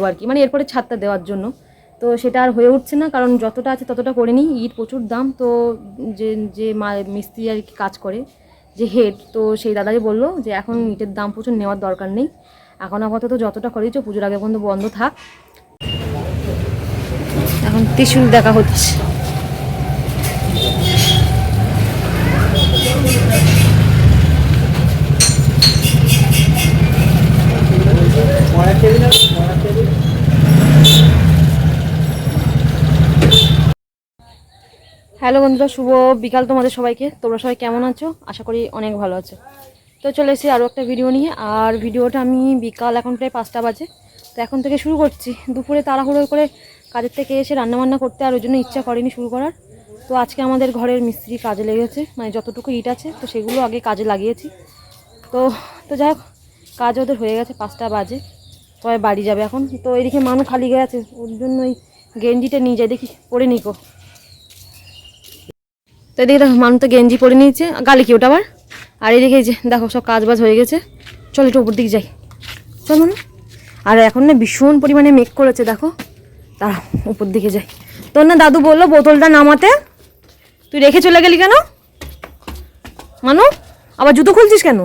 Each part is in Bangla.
নেব আর কি। মানে এরপরে ছাদটা দেওয়ার জন্য। তো সেটা আর হয়ে উঠছে না, কারণ যতটা আছে ততটা করে নিই। ইট প্রচুর দাম, তো যে যে মা, মিস্ত্রি আর কি কাজ করে, যে হেড, তো সেই দাদাই বলল যে এখন ইটের দাম প্রচুর নেওয়ার দরকার নেই। এখন আপাতত যতটা করেছ পুজোর আগে পর্যন্ত বন্ধ থাক। এখন ত্রিশুল দেখা হচ্ছে। হ্যালো বন্ধুরা, শুভ বিকাল তোমাদের সবাইকে। তোমরা সবাই কেমন আছো? আশা করি অনেক ভালো আছো। তো চলে এসেছি আরও একটা ভিডিও নিয়ে। আর ভিডিওটা আমি বিকাল এখন প্রায় পাঁচটা বাজে। তো এখন থেকে শুরু করছি। দুপুরে তাড়াহুড়ো করে কাজের থেকে এসে রান্নাবান্না করতে আর ওই জন্য ইচ্ছা করেনি শুরু করার। তো আজকে আমাদের ঘরের মিস্ত্রি কাজে লেগেছে। মানে যতটুকু ইট আছে, তো সেগুলো আগে কাজে লাগিয়েছি। তো তো যাই হোক, কাজ ওদের হয়ে গেছে, পাঁচটা বাজে। সবাই বাড়ি যাবে এখন। তো এদিকে মানু খালি গেছে। ওর জন্য ওই গেঞ্জিটা নিয়ে যায়। দেখি, পরে নিকো এদিকে দেখো, মানু তো গেঞ্জি পরে নিয়েছে। গালে কি ওটা আবার? আর এদিকে এই যে, দেখো, সব কাজ বাজ হয়ে গেছে। চল একটু উপর দিকে যাই। চল মানু। আর এখন না ভীষণ পরিমাণে মেঘ করেছে, দেখো। দাঁড়া, উপর দিকে যাই। তোর না দাদু বলল বোতলটা নামাতে। তুই রেখে চলে গেলি কেন? মানু, আবার জুতো খুলছিস কেন?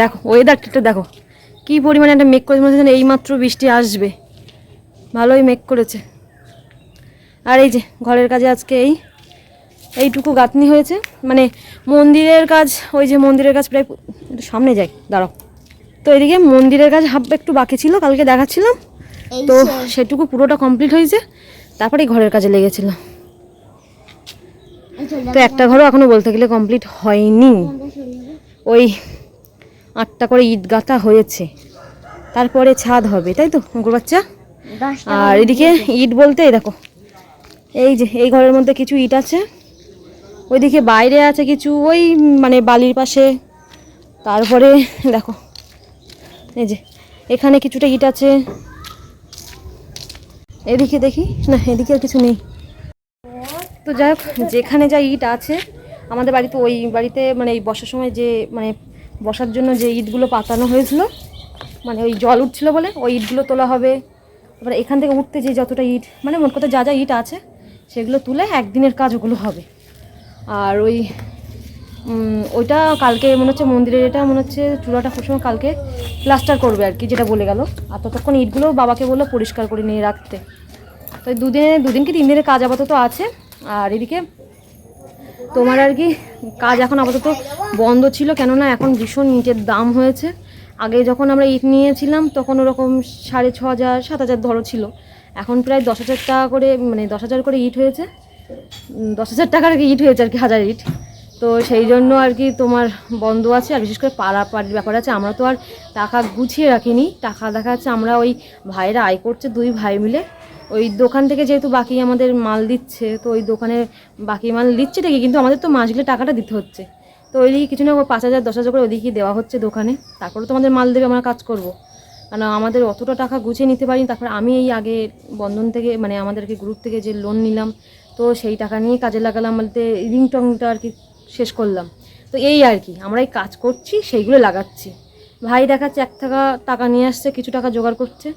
দেখো ওয়েদারটা দেখো। কি পরিমাণে একটা মনে হচ্ছে যেন এইমাত্র বৃষ্টি আসবে। ভালোই মেঘ করেছে। আর এই যে ঘরের কাজে আজকে এই এইটুকু গাঁথনি হয়েছে। মানে মন্দিরের কাজ ওই যে মন্দিরের কাজ প্রায় একটু সামনে যাই দাঁড়াও। তো এদিকে মন্দিরের কাজ হাফ একটু বাকি ছিল কালকে দেখাচ্ছিলাম। তো সেটুকু পুরোটা কমপ্লিট হয়েছে তারপরে ঘরের কাজে লেগেছিলাম তো একটা ঘরও এখনও বলতে গেলে কমপ্লিট হয়নি। ওই আটটা করে ইট গাঁথা হয়েছে। তারপরে ছাদ হবে তাই তো অঙ্কুর বাচ্চা? আর এদিকে ইট বলতে এই দেখো এই যে এই ঘরের মধ্যে কিছু ইট আছে ওইদিকে বাইরে আছে কিছু ওই মানে বালির পাশে তারপরে দেখো এই যে এখানে কিছুটা ইট আছে এদিকে দেখি না এদিকে আর কিছু নেই। তো যাই হোক যেখানে যা ইট আছে আমাদের বাড়িতে ওই বাড়িতে মানে এই বসার সময় যে মানে বসার জন্য যে ইটগুলো পাতানো হয়েছিল মানে ওই জল উঠছিল বলে ওই ইটগুলো তোলা হবে। তারপরে এখান থেকে উঠতে যে যতটা ইট মানে মোট কথা যা যা ইট আছে, সেগুলো তুলে একদিনের কাজ ওগুলো হবে। আর ওই ওইটা কালকে মনে হচ্ছে মন্দিরের এটা মনে হচ্ছে চূড়াটা খুব সময় কালকে প্লাস্টার করবে আর কি, যেটা বলে গেল। আর ততক্ষণ ইটগুলো বাবাকে বলল পরিষ্কার করে নিয়ে রাখতে। তো দুদিনে, দুদিন কি তিন দিনের কাজ আপাতত আছে। আর এদিকে তোমার আর কি কাজ এখন আপাতত বন্ধ ছিল, কেননা এখন ভীষণ ইটের দাম হয়েছে। আগে যখন আমরা ইট নিয়েছিলাম, তখন ওরকম সাড়ে ছ হাজার, সাত হাজার ধরো ছিল। এখন প্রায় দশ হাজার টাকা করে মানে দশ হাজার করে ইট হয়েছে। দশ হাজার টাকার ইট হয়েছে আর কি, হাজার ইট। তো সেই জন্য আর কি তোমার বন্ধ আছে, আর বিশেষ করে পাড়া পাড়ির ব্যাপার আছে, আমরা তো আর টাকা গুছিয়ে রাখিনি। টাকা দেখা যাচ্ছে আমরা ওই ভাইরা আয় করছে, দুই ভাই মিলে। ওই দোকান থেকে যেহেতু বাকি আমাদের মাল দিচ্ছে, তো ওই দোকানে বাকি মাল দিচ্ছে ঠিকই কিন্তু আমাদের তো মাস গেলে টাকাটা দিতে হচ্ছে। তো ওইদিকে কিছু না পাঁচ হাজার, দশ হাজার করে ওইদিকে দেওয়া হচ্ছে দোকানে। তারপরে তো আমাদের মাল দেবে, আমরা কাজ করব। কারণ আমাদের অতটা টাকা গুছিয়ে নিতে পারিনি, তারপরে আমি এই আগে বন্ধন থেকে মানে আমাদেরকে গ্রুপ থেকে যে লোন নিলাম, তো সেই টাকা নিয়ে কাজে লাগালাম, বলতে রিং টংটা আর কি শেষ করলাম। তো এই আর কি, আমরা এই কাজ করছি, সেইগুলো লাগাচ্ছি। ভাই দেখাচ্ছে এক টাকা টাকা নিয়ে আসছে, কিছু টাকা জোগাড় করছে।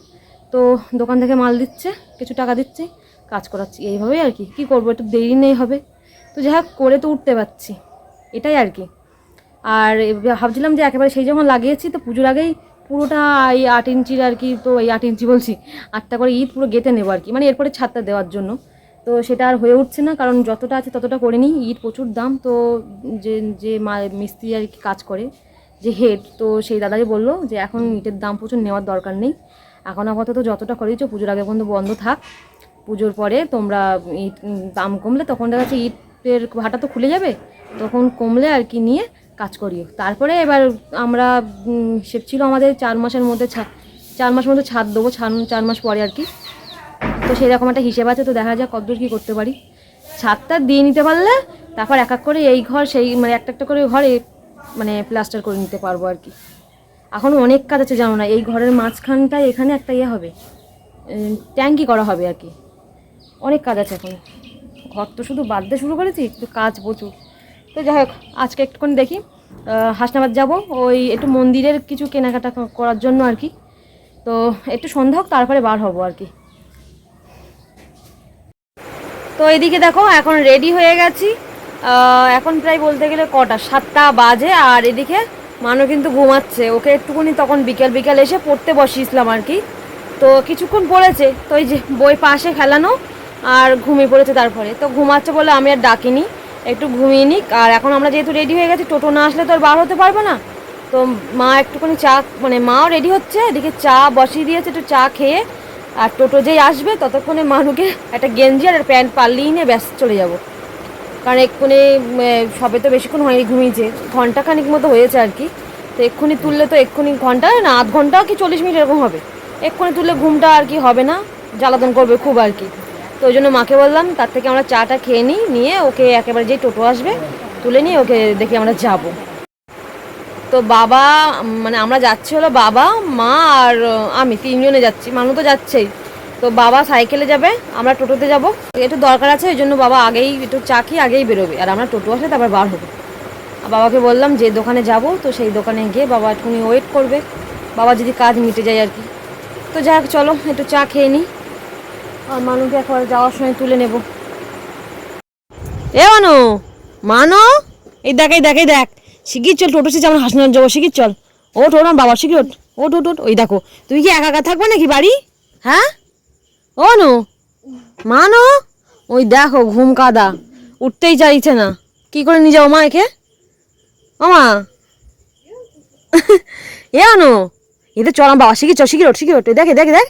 তো দোকান থেকে মাল দিচ্ছে, কিছু টাকা দিচ্ছে, কাজ করাচ্ছি। এইভাবেই আর কি, কী করব, একটু দেরি নেই হবে। তো যাই হোক, করে তো উঠতে পারছি। এটাই আর কি। আর ভাবছিলাম যে একেবারে সেই যখন লাগিয়েছি, তো পুজোর আগেই পুরোটা এই আট ইঞ্চির আর কি, তো এই আট ইঞ্চি বলছি, আটটা করে ঈদ পুরো গেঁথে নেব আর কি মানে এরপরে ছাদটা দেওয়ার জন্য। তো সেটা আর হয়ে উঠছে না, কারণ যতটা আছে ততটা করে নিই ইট প্রচুর দাম, তো যে যে মা, মিস্ত্রি আর কি কাজ করে, যে হেড, তো সেই দাদাই বলল যে এখন ইটের দাম প্রচুর নেওয়ার দরকার নেই। এখন আপাতত যতটা করেছ পুজোর আগে পর্যন্ত বন্ধ থাক, পুজোর পরে তোমরা ইট দাম কমলে তখন দেখা যাচ্ছে ইটের ভাটা তো খুলে যাবে, তখন কমলে আর কি নিয়ে কাজ করিও। তারপরে এবার আমরা সে ছিল আমাদের চার মাসের মধ্যে ছা, চার মাসের মধ্যে ছাদ দেবো চার মাস পরে আর কি। তো সেরকম একটা হিসেব আছে, তো দেখা যাক কতদূর কী করতে পারি। ছাদটা দিয়ে নিতে পারলে, তারপর এক এক করে এই ঘর, সেই মানে একটা একটা করে ঘরে মানে প্লাস্টার করে নিতে পারব আর কি। এখন অনেক কাজ আছে, জানো না, এই ঘরের মাঝখানটায় এখানে একটা ইয়ে হবে ট্যাঙ্কি করা হবে আর কি। অনেক কাজ আছে এখন। ঘর তো শুধু বাঁধতে শুরু করেছি তো কাজ প্রচুর। তো যাই হোক, আজকে একটুখানি দেখি হাসনাবাদ যাব, ওই একটু মন্দিরের কিছু কেনাকাটা করার জন্য আর কি। তো একটু সন্ধ্যা হোক, তারপরে বার হব আর কি। তো এদিকে দেখো, এখন রেডি হয়ে গেছি। এখন প্রায় বলতে গেলে কটা? সাতটা বাজে, আর এদিকে মানু কিন্তু ঘুমাচ্ছে। ওকে একটুখানি তখন বিকেল বিকেল এসে পড়তে বসিয়েছিলাম আর কি। তো কিছুক্ষণ পড়েছে, তো ওই যে বই পাশে খেলানো আর ঘুমিয়ে পড়েছে তারপরে। তো ঘুমাচ্ছে বলে আমি আর ডাকিনি, একটু ঘুমিয়ে নিক। আর এখন আমরা যেহেতু রেডি হয়ে গেছি, টোটো না আসলে তো আর বার হতে পারব না। তো মা একটুখানি চা মানে মাও রেডি হচ্ছে, এদিকে চা বসিয়ে দিয়েছে, একটু চা খেয়ে। আর টোটো যেই আসবে, ততক্ষণে মানুকে একটা গেঞ্জি আর প্যান্ট পাল্লিয়ে নিয়ে ব্যাস চলে যাব। কারণ এক্ষুনি সবে তো বেশিক্ষণ হয়নি ঘুমিয়েছে। ঘণ্টা খানিক মতো হয়েছে আর কি। তো এক্ষুনি তুললে তো এক্ষুনি ঘণ্টা, না আধ ঘণ্টা কি চল্লিশ মিনিট এরকম হবে? এক্ষুনি তুললে ঘুমটা আর কি হবে না, জ্বালাতন করবে খুব আর কি। তো ওই জন্য মাকে বললাম, তার থেকে আমরা চাটা খেয়ে নিই, নিয়ে ওকে একেবারে যেই টোটো আসবে, তুলে নিয়ে ওকে দেখে আমরা যাব। তো বাবা মানে আমরা যাচ্ছি হলো বাবা, মা আর আমি তিনজনে যাচ্ছি, মানু তো যাচ্ছেই। তো বাবা সাইকেলে যাবে, আমরা টোটোতে যাব। একটু দরকার আছে, ওই জন্য বাবা আগেই একটু চা খেয়ে আগেই বেরোবে, আর আমরা টোটো আসলে তারপর বার হব। আর বাবাকে বললাম যে দোকানে যাব, তো সেই দোকানে গিয়ে বাবা একটুখানি ওয়েট করবে। বাবা যদি কাজ মিটে যায় আর কি। তো যাক, চলো, একটু চা খেয়ে নিই। আর মানুকে একবার যাওয়ার সময় তুলে নেব। এ মানো মানো, এই দেখ এই দেখ এই দেখ। শিগগির চল, টোটো সে যেমন হাসনার যাব শিগগির চল। ওঠ ওঠ আমার বাবা, শিগগির ওঠ। ওঠ ওঠ ওঠ, ওই দেখো। তুই কি একা একা থাকবে নাকি বাড়ি? হ্যাঁ? ও নো, মানো, ওই দেখো, ঘুম কাদা। উঠতেই চাইছে না। কি করে নিয়ে যাও মা একে? ও মা। এ আনো এতে চল আমার বাবা, শিগগির চল, শিগগির ওঠ শিগগির ওঠ। এই দেখ দেখ।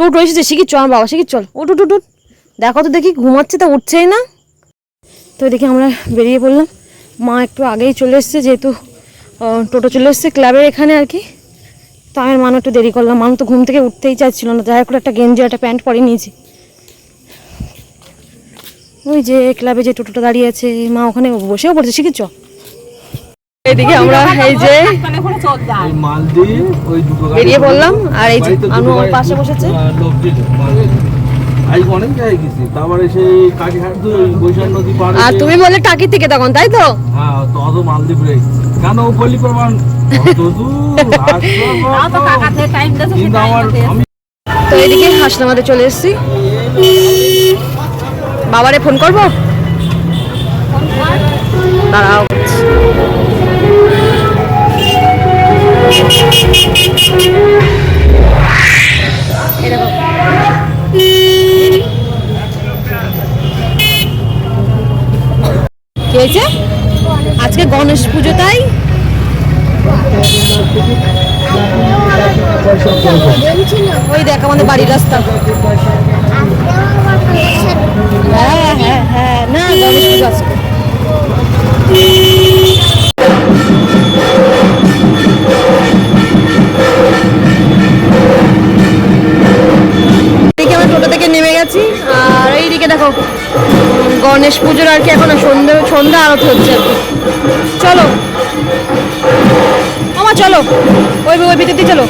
টোটো এসেছে শিগগির চল বাবা শিগগির চল। উঠ উঠ উঠ। দেখো তো দেখি ঘুমাচ্ছে তা উঠছেই না। তো দেখি আমরা বেরিয়ে পড়লাম। মা একটু আগেই চলে এসছে, যেহেতু টোটো চলে এসছে ক্লাবের এখানে আর কি। তো আমার মানু একটু দেরি করলাম। মানু তো ঘুম থেকে উঠতেই চাইছিল না। যাই করে একটা গেঞ্জি, একটা প্যান্ট পরে নিয়েছি। ওই যে ক্লাবে যে টোটোটা দাঁড়িয়ে আছে, মা ওখানে বসেও পড়ছে। শিখেছ এইদিকে আমরা এই যে ওই মালদ্বীপ ওই দুটো গাড়ি বেরিয়ে পড়লাম আর এই যে আনু আমার পাশে বসেছে। আর তুমি বললে টাকি থেকে তখন তাই তো? হ্যাঁ তো বলি এদিকে হাসনামাদে চলে এসেছি। বাবারে ফোন করব? দাঁড়াও। হয়েছে? আজকে গণেশ পুজো, তাই? ওই দেখ, আমাদের বাড়ির রাস্তা। হ্যাঁ হ্যাঁ হ্যাঁ না, গণেশ পুজো আজকে। গণেশ পুজোর আর কি এখন সন্ধ্যে সন্ধ্যা আরতি হচ্ছে। চলো। আমার চলো। ওই ওই ভিতর দিয়ে চলো।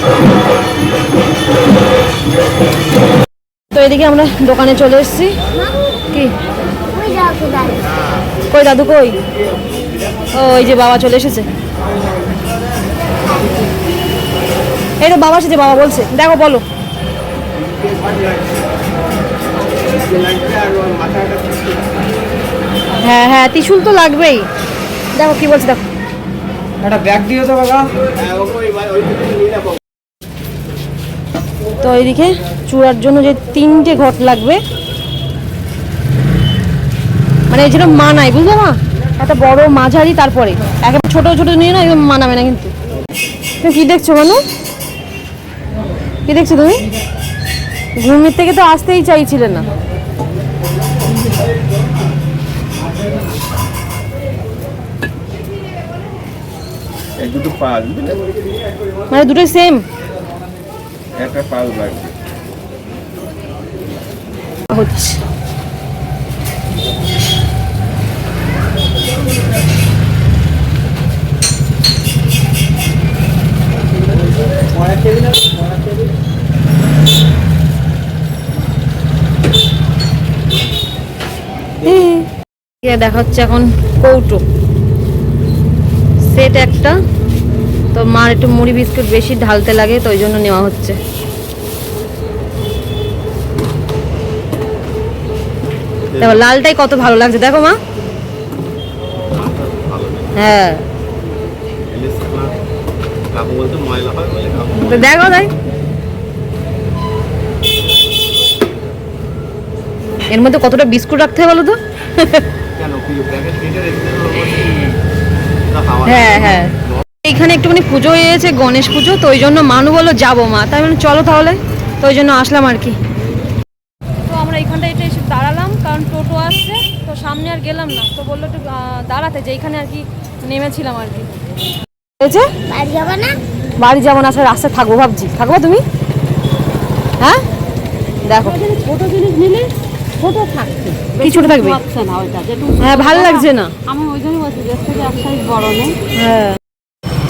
তো এদিকে আমরা দোকানে চলে এসেছি। কি? কই দাদু, কই? ও ওই যে বাবা চলে এসেছে। এই তো বাবা এসেছে, বাবা বলছে। দেখো, বলো। হ্যাঁ হ্যাঁ ত্রিশুল তো লাগবেই। দেখো কি বলছে দেখো। একটা ব্যাগ দিও তো বাবা। তো এইদিকে চূড়ার জন্য যে তিনটে ঘট লাগবে। মানে এই যেরকম মানায় বুঝলো মা? একটা বড় মাঝারি তারপরে। একেবারে ছোট ছোট নিয়ে না মানাবে না কিন্তু। তুমি কি দেখছ মানু? কি দেখছ তুমি? ঘুমের থেকে তো আসতেই চাইছিলে না। দুটো মানে দুটোই সেম একটা পাল লাগবে। হচ্ছে। দেখা হচ্ছে এখন কৌটো। সেট একটা। তো মার একটু মুড়ি বিস্কুট বেশি ঢালতে লাগে, তো ওই জন্য নেওয়া হচ্ছে। দেখো, লালটাই কত ভালো লাগছে। দেখো মা। হ্যাঁ। হয় দেখো তাই। এর মধ্যে কতটা বিস্কুট রাখতে হবে বলো তো? হ্যাঁ হ্যাঁ। এইখানে একটুখানি পুজো হয়েছে গণেশ পুজো তো ওই জন্য মানু বলল যাব মা। তাই মানে চলো তাহলে। তো ওই জন্য আসলাম আর কি। তো আমরা এইখানটা এটা এসে দাঁড়ালাম কারণ টোটো আসছে তো সামনে আর গেলাম না। তো বলল একটু দাঁড়াতে যে এইখানে আর কি নেমেছিলাম আর কি। হয়েছে? বাড়ি যাব না? বাড়ি যাব না আসলে রাস্তায় থাকব ভাবছি। থাকব তুমি? হ্যাঁ? দেখো। ছোট জিনিস নিলে ছোট থাকছে। কি ছোট থাকবে? পাচ্ছে না ওইটা হ্যাঁ ভালো লাগছে না। আমি ওই জন্য বলছি যে থেকে এক সাইজ বড় নেই। হ্যাঁ।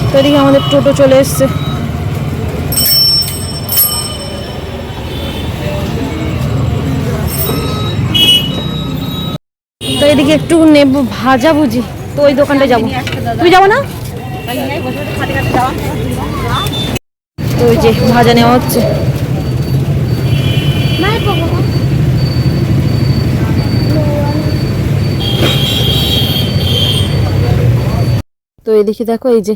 তো এদিকে আমাদের টোটো চলে এসছে। তো এদিকে একটু নেব ভাজা বুঝি তো ওই দোকানটা যাব। তুমি যাব না? তো ওই যে ভাজা নেওয়া হচ্ছে মানে পাবো না তো এদিকে দেখো এই যে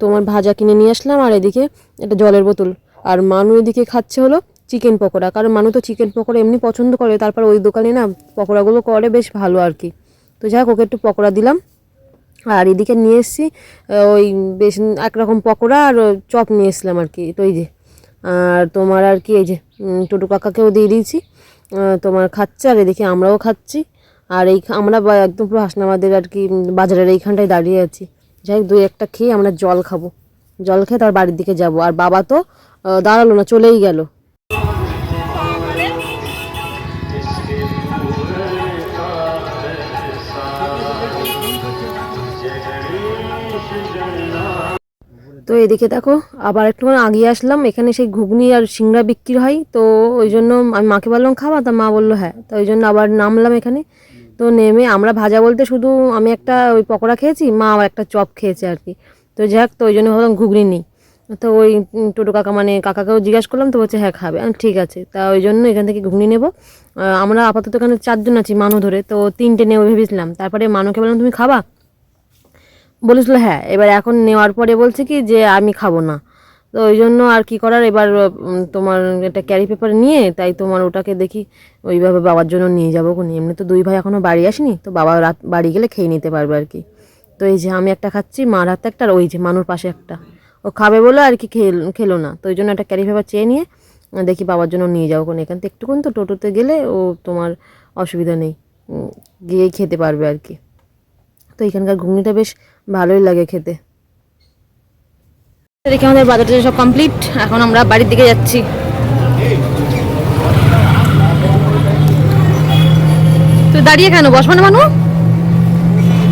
তোমার ভাজা কিনে নিয়ে আসলাম, আর এদিকে একটা জলের বোতল। আর মানু এদিকে খাচ্ছে হলো চিকেন পকোড়া। কারণ মানু তো চিকেন পকোড়া এমনি পছন্দ করে, তারপর ওই দোকানে না পকোড়াগুলো করে বেশ ভালো আর কি। তো যাই হোক, ওকে একটু পকোড়া দিলাম। আর এদিকে নিয়ে এসেছি ওই বেশ একরকম পকোড়া আর চপ নিয়ে এসলাম আর কি। তো এই যে, আর তোমার আর কি এই যে টোটো কাকাকেও দিয়ে দিয়েছি। তোমার খাচ্ছে, আর এদিকে আমরাও খাচ্ছি। আর এই আমরা একদম পুরো হাসনাবাদের আর কি বাজারের এইখানটায় দাঁড়িয়ে আছি। যাই হোক, দুই একটা খেয়ে আমরা জল খাব। জল খেয়ে তার বাড়ির দিকে যাব। আর বাবা তো দাঁড়াল না, চলেই গেল। তো এদিকে দেখো, আবার একটুখানি আগিয়ে আসলাম। এখানে সেই ঘুগনি আর সিংড়া বিক্রি হয়। তো ওই জন্য আমি মাকে বললাম খাওয়া তা মা বলল হ্যাঁ। তো ওই জন্য আবার নামলাম এখানে। তো নেমে আমরা ভাজা বলতে শুধু আমি একটা ওই পকোড়া খেয়েছি, মা একটা চপ খেয়েছে আর কি। তো যাক, তো ওই জন্য ভাবলাম ঘুগনি নেই। তো ওই টোটো কাকা মানে কাকাকেও জিজ্ঞাসা করলাম, তো বলছে হ্যাঁ খাবে। ঠিক আছে। তা ওই জন্য এখান থেকে ঘুগনি নেব। আমরা আপাতত এখানে চারজন আছি, মানু ধরে। তো তিনটে নেব ভেবেছিলাম। তারপরে মানুকে বললাম, তুমি খাবা? বলেছিল হ্যাঁ। এবার এখন নেওয়ার পরে বলছে কি যে, আমি খাব না। তো ওই জন্য আর কি করার? এবার তোমার একটা ক্যারি পেপার নিয়ে, তাই তোমার ওটাকে দেখি, ওইভাবে বাবার জন্য নিয়ে যাব কোনি এমনি তো দুই ভাই এখনও বাড়ি আসেনি, তো বাবা রাত, বাড়ি গেলে খেয়ে নিতে পারবে আর কি। তো এই যে আমি একটা খাচ্ছি, মার হাতে একটা, আর ওই যে মানুর পাশে একটা। ও খাবে বলে আর কি খেল- খেলো না। তো ওই জন্য একটা ক্যারি পেপার চেয়ে নিয়ে, দেখি বাবার জন্য নিয়ে যাব কোনো এখান থেকে। একটুকুন তো টোটোতে গেলে ও তোমার অসুবিধা নেই গিয়েই খেতে পারবে আর কি। তো এখানকার ঘুগনিটা বেশ ভালোই লাগে খেতে। দেখি আমাদের বাজারটা সব কমপ্লিট এখন আমরা বাড়ির দিকে যাচ্ছি। তুই দাঁড়িয়ে কেন? বসবে না মানু?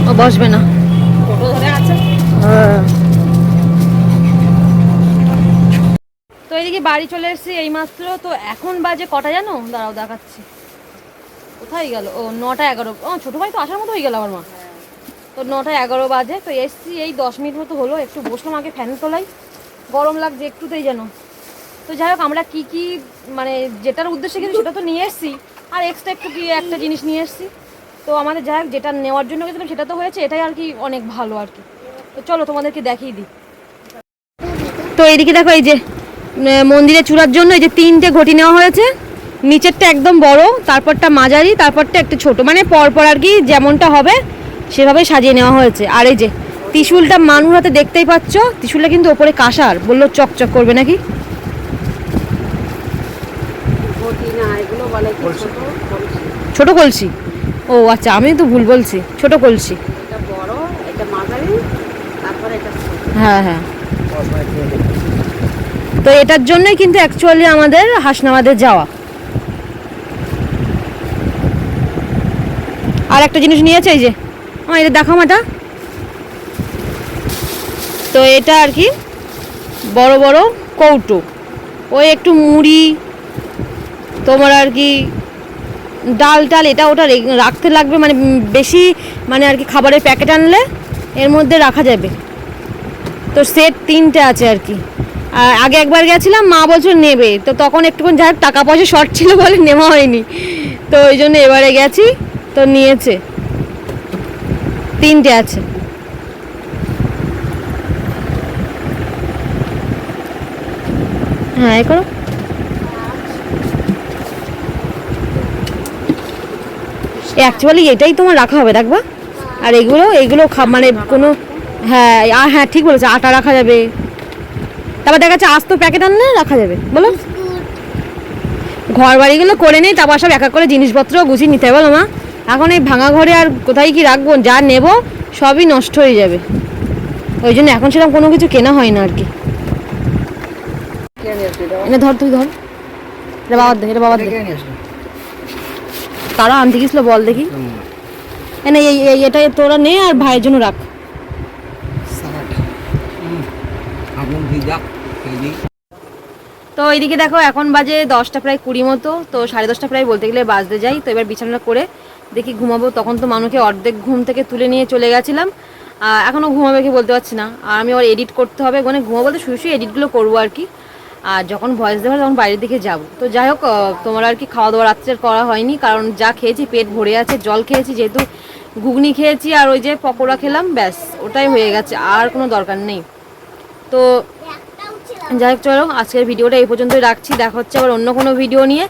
ও বসবে না। হ্যাঁ। তো এদিকে বাড়ি চলে এসেছি এইমাত্র তো এখন বাজে কটা জানো? দাঁড়াও দেখাচ্ছি। কোথায় গেল? ও নটা এগারো। ও, ছোটো ভাই তো আসার মতো হয়ে গেল আমার মা। তো নটা এগারো বাজে, তো এসছি, এই দশ মিনিট মতো হলো, একটু বসলাম আগে ফ্যান তোলাই গরম লাগছে একটুতেই যেন। তো যাই হোক, আমরা কী কী মানে যেটার উদ্দেশ্যে কিন্তু সেটা তো নিয়ে এসেছি। আর এক্সট্রা একটু কি একটা জিনিস নিয়ে এসছি। তো আমাদের যাই হোক, যেটা নেওয়ার জন্য গেছিলাম সেটা তো হয়েছে, এটাই আর কি অনেক ভালো আর কি। তো চলো তোমাদেরকে দেখিয়ে দিই। তো এইদিকে দেখো, এই যে মন্দিরে চূড়ার জন্য এই যে তিনটে ঘটি নেওয়া হয়েছে। নিচেরটা একদম বড়, তারপরটা মাঝারি, তারপরটা একটু ছোট। মানে পরপর আর কি যেমনটা হবে সেভাবেই সাজিয়ে নেওয়া হয়েছে। আর এই যে ত্রিশুলটা মানুষ হাতে দেখতেই পাচ্ছ ত্রিশুলটা কিন্তু ওপরে কাঁসার। বলল চকচক করবে নাকি? ছোট? কলসি। ও আচ্ছা আমি তো ভুল বলছি। ছোট কলসি। এটা বড় এটা মাঝারি তারপরে এটা ছোট। হ্যাঁ হ্যাঁ। তো এটার জন্যই কিন্তু অ্যাকচুয়ালি আমাদের হাসনাবাদে যাওয়া। আর একটা জিনিস নিয়েছে এই যে আমার এটা দেখাও মাটা তো এটা আর কি, বড় বড় কৌটো। ওই একটু মুড়ি, তোমার আর কি ডাল টাল, এটা ওটা রাখতে লাগবে মানে বেশি মানে আর কি খাবারের প্যাকেট আনলে এর মধ্যে রাখা যাবে। তো সেট তিনটে আছে আর কি। আর আগে একবার গেছিলাম, মা বলছিল নেবে। তো তখন একটুক্ষণ যাই টাকা পয়সা শর্ট ছিল বলে নেওয়া হয়নি। তো ওই জন্য এবারে গেছি, তো নিয়েছে। তিনটে আছে। হ্যাঁ এ করো। অ্যাকচুয়ালি এটাই তোমার রাখা হবে দেখবা? আর এগুলো এগুলো মানে কোনো হ্যাঁ হ্যাঁ ঠিক বলেছে আটা রাখা যাবে। তারপর দেখা যাচ্ছে আস্ত প্যাকেট আনলে রাখা যাবে বলো? ঘর বাড়িগুলো করে নেই তারপর সব এক এক করে জিনিসপত্র গুছিয়ে নিতে হবে বলো মা। এখন এই ভাঙা ঘরে আর কোথায় কি রাখব? যা নেব, সবই নষ্ট হয়ে যাবে। ওই জন্য এখন সেরকম কোনো কিছু কেনা হয় না আর কি। এনে ধর তুই ধর। এটা বাবার দে, এটা বাবার দে। তারা আনতে গেছিল বল দেখি। এনে এই এটা তোরা নে আর ভাইয়ের জন্য রাখ। তো এইদিকে দেখো, এখন বাজে দশটা প্রায় কুড়ি মতো, তো সাড়ে দশটা প্রায় বলতে গেলে বাজতে যাই। তো এবার বিছানা করে দেখি ঘুমাবো তখন তো মানুষকে অর্ধেক ঘুম থেকে তুলে নিয়ে চলে গেছিলাম। আহ, এখনও ঘুমাবে কি বলতে পারছি না। আর আমি আবার এডিট করতে হবে মানে ঘুমাবো বলতে শুয়ে শুয়ে এডিটগুলো করব আর কি। আর যখন ভয়েস দেওয়া তখন বাইরের দিকে যাব। তো যাই হোক তোমার আর কি খাওয়া দাওয়া রাত্রের করা হয়নি কারণ যা খেয়েছি পেট ভরে আছে জল খেয়েছি যেহেতু ঘুগনি খেয়েছি আর ওই যে পকোড়া খেলাম ব্যাস ওটাই হয়ে গেছে আর কোনো দরকার নেই। তো যাই হোক, চলো, আজকের ভিডিওটা এই পর্যন্তই রাখছি। দেখা হচ্ছে আবার অন্য কোনো ভিডিও নিয়ে।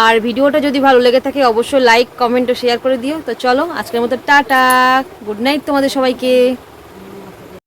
আর ভিডিওটা যদি ভালো লেগে থাকে, অবশ্যই লাইক কমেন্ট ও শেয়ার করে দিও। তো চলো, আজকের মতো টাটা গুড নাইট তোমাদের সবাইকে।